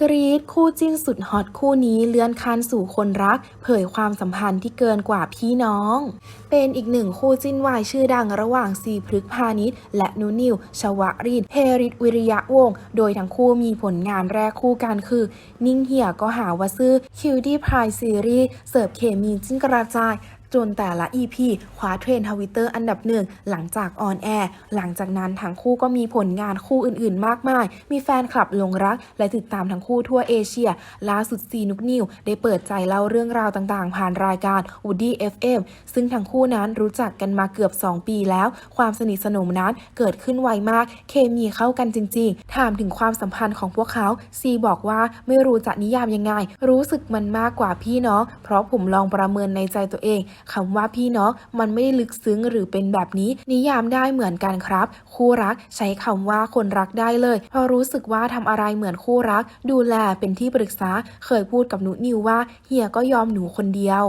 กรีดคู่จิ้นสุดฮอตคู่นี้เลื่อนขั้นสู่คนรัก เผยความสัมพันธ์ที่เกินกว่าพี่น้อง เป็นอีกหนึ่งคู่จิ้นวายชื่อดังระหว่างซีพฤกพาณิชย์และนุนิว ชวรินเฮริตวิริยะวงศ์โดยทั้งคู่มีผลงานแรกคู่กันคือ นิ่งเหี่ยก็หาวาซื้อคิวดี้พายซีรีส์เสิร์ฟเคมีจิ้นกระจาย จนแต่ละ EP คว้าเทรนทวิตเตอร์อันดับหนึ่งหลังจากออนแอร์หลังจากนั้นทั้งคู่ก็มีผลงานคู่อื่นๆ มากมาย มีแฟนคลับหลงรัก และติดตามทั้งคู่ทั่วเอเชีย ล่าสุดซีนุกนิว ได้เปิดใจเล่าเรื่องราวต่างๆ ผ่านรายการ Woody FM ซึ่งทั้งคู่นั้นรู้จักกันมาเกือบ 2 ปีแล้ว ความสนิทสนมนั้นเกิดขึ้นไวมาก เคมีเข้ากันจริง ๆ ถามถึงความสัมพันธ์ของพวกเขาซีบอกว่าไม่รู้จะนิยามยังไง รู้สึกมันมากกว่าพี่น้องเพราะผมลองประเมินในใจตัวเองคำว่าพี่น้องมันไม่ได้ลึกซึ้งหรือเป็นแบบนี้ นิยามได้เหมือนกันครับ คู่รักใช้คำว่าคนรักได้เลยเพราะรู้สึกว่าทำอะไรเหมือนคู่รัก ดูแลเป็นที่ปรึกษาเคยพูดกับหนูนิวว่าเฮียก็ยอมหนูคนเดียว